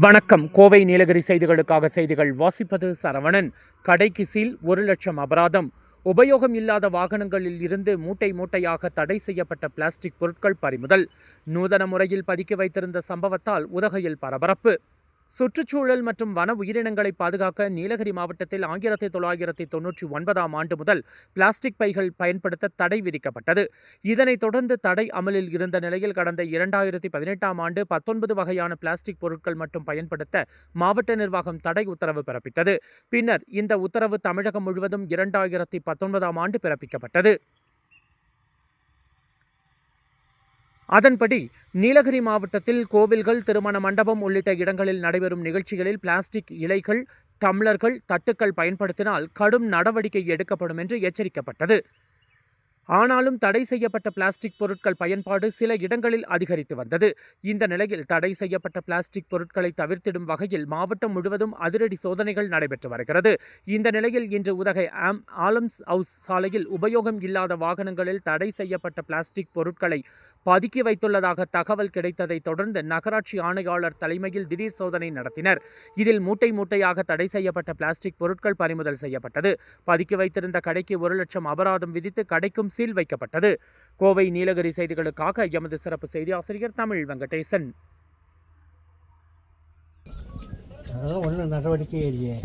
வணக்கம். கோவை நீலகிரி செய்திகளுக்காக செய்திகள் வாசிப்பது சரவணன். கடைக்கு சீல் ஒரு லட்சம் அபராதம். உபயோகம் இல்லாத வாகனங்களில் இருந்து மூட்டை மூட்டையாக தடை செய்யப்பட்ட பிளாஸ்டிக் பொருட்கள் பறிமுதல். நூதன முறையில் பதுக்கி வைத்திருந்த சம்பவத்தால் உதகையில் பரபரப்பு. சுற்றுச்சூழல் மற்றும் வன உயிரினங்களை பாதுகாக்க நீலகிரி மாவட்டத்தில் ஆயிரத்தி தொள்ளாயிரத்தி தொன்னூற்றி ஒன்பதாம் ஆண்டு முதல் பிளாஸ்டிக் பைகள் பயன்படுத்த தடை விதிக்கப்பட்டது. இதனைத் தொடர்ந்து தடை அமலில் இருந்த நிலையில் கடந்த இரண்டாயிரத்தி பதினெட்டாம் ஆண்டு பத்தொன்பது வகையான பிளாஸ்டிக் பொருட்கள் மட்டும் பயன்படுத்த மாவட்ட நிர்வாகம் தடை உத்தரவு பிறப்பித்தது. பின்னர் இந்த உத்தரவு தமிழகம் முழுவதும் இரண்டாயிரத்தி பத்தொன்பதாம் ஆண்டு பிறப்பிக்கப்பட்டது. அதன்படி நீலகிரி மாவட்டத்தில் கோவில்கள் திருமண மண்டபம் உள்ளிட்ட இடங்களில் நடைபெறும் நிகழ்ச்சிகளில் பிளாஸ்டிக் இலைகள் டம்ளர்கள் தட்டுக்கள் பயன்படுத்தினால் கடும் நடவடிக்கை எடுக்கப்படும் என்று எச்சரிக்கப்பட்டது. ஆனாலும் தடை செய்யப்பட்ட பிளாஸ்டிக் பொருட்கள் பயன்பாடு சில இடங்களில் அதிகரித்து வந்தது. இந்த நிலையில் தடை செய்யப்பட்ட பிளாஸ்டிக் பொருட்களை தவிர்த்திடும் வகையில் மாவட்டம் முழுவதும் அதிரடி சோதனைகள் நடைபெற்று வருகிறது. இந்த நிலையில் இன்று உதகை ஆம் ஆலம்ஸ் ஹவுஸ் சாலையில் உபயோகம் இல்லாத வாகனங்களில் தடை செய்யப்பட்ட பிளாஸ்டிக் பொருட்களை பதுக்கி வைத்துள்ளதாக தகவல் கிடைத்ததைத் தொடர்ந்து நகராட்சி ஆணையாளர் தலைமையில் திடீர் சோதனை நடத்தினர். இதில் மூட்டை மூட்டையாக தடை செய்யப்பட்ட பிளாஸ்டிக் பொருட்கள் பறிமுதல் செய்யப்பட்டது. பதுக்கி வைத்திருந்த கடைக்கு ஒரு லட்சம் அபராதம் விதித்து கடைக்கும் சீல் வைக்கப்பட்டது. கோவை நீலகிரி செய்திகளுக்காக எமது சிறப்பு செய்தி ஆசிரியர் தமிழ் வெங்கடேசன். அதெல்லாம் ஒன்றும் நடவடிக்கை இல்லையே.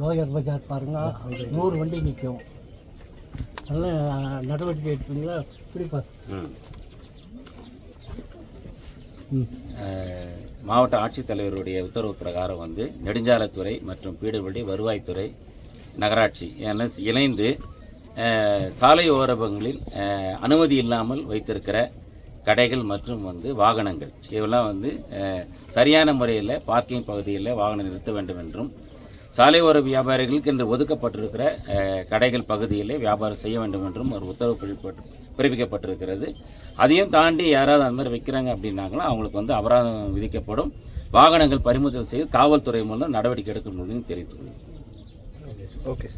லோயர் பஜார் பாருங்க. நூறு வண்டி நிற்கும் அதெல்லாம் நடவடிக்கை எடுப்பீங்களா? அஹ், மாவட்ட ஆட்சித்தலைவருடைய உத்தரவு பிரகாரம் வந்து நெடுஞ்சாலைத்துறை மற்றும் பீடுபடி வருவாய்த்துறை நகராட்சி என இணைந்து சாலை ஓரபங்களில் அனுமதி இல்லாமல் வைத்திருக்கிற கடைகள் மற்றும் வந்து வாகனங்கள். இதெல்லாம் வந்து சரியான முறையில் பார்க்கிங் பகுதியில் வாகனம் நிறுத்த வேண்டும் என்றும் சாலை ஓர வியாபாரிகளுக்கு என்று ஒதுக்கப்பட்டிருக்கிற கடைகள் பகுதியிலே வியாபாரம் செய்ய வேண்டும் என்றும் ஒரு உத்தரவு பிறப்பிக்கப்பட்டிருக்கிறது. அதையும் தாண்டி யாராவது அந்த மாதிரி வைக்கிறாங்க அப்படின்னாங்களா அவங்களுக்கு வந்து அபராதம் விதிக்கப்படும். வாகனங்கள் பறிமுதல் செய்து காவல்துறை மூலம் நடவடிக்கை எடுக்கும் தெரிவித்துள்ளது ஓகே